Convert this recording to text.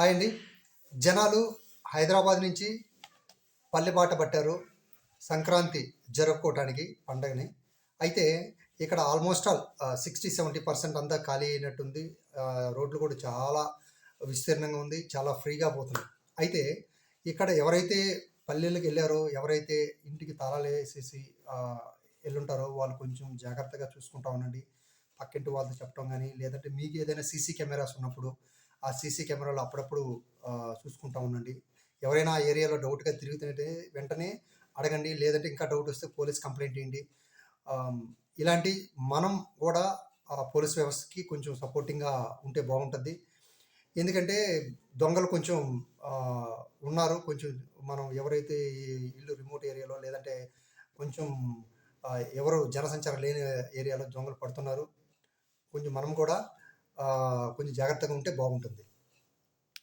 Hi అండి. జనాలు హైదరాబాద్ నుంచి పల్లెబాట పట్టారు సంక్రాంతి జరుపుకోవటానికి పండగని. అయితే ఇక్కడ almost all sixty seventy percent అంతా ఖాళీ అయినట్టుంది. రోడ్లు కూడా చాలా విస్తీర్ణంగా ఉంది చాలా ఫ్రీగా పోతుంది అయితే ఇక్కడ ఎవరైతే పల్లెలకు వెళ్ళారో ఎవరైతే ఇంటికి తాళాలు వేసేసి వెళ్ళుంటారో వాళ్ళు కొంచెం జాగ్రత్తగా చూసుకుంటా ఉండండి. పక్కింటి వాళ్ళతో చెప్పడం కానీ లేదంటే మీకు ఏదైనా సీసీ కెమెరాస్ ఉన్నప్పుడు ఆ సీసీ కెమెరాలు అప్పుడప్పుడు చూసుకుంటా ఉండండి. ఎవరైనా ఆ ఏరియాలో డౌట్గా తిరుగుతుంటే వెంటనే అడగండి. లేదంటే ఇంకా డౌట్ వస్తే పోలీస్ కంప్లైంట్ ఇవ్వండి ఇలాంటి మనం కూడా ఆ పోలీస్ వ్యవస్థకి కొంచెం సపోర్టింగ్గా ఉంటే బాగుంటుంది. ఎందుకంటే దొంగలు కొంచెం ఉన్నారు. కొంచెం మనం ఎవరైతే ఇల్లు రిమోట్ ఏరియాలో లేదంటే కొంచెం ఎవరు జనసంచారం లేని ఏరియాలో దొంగలు పడుతున్నారు. కొంచెం మనం కూడా కొంచెం జాగ్రత్తగా ఉంటే బాగుంటుంది.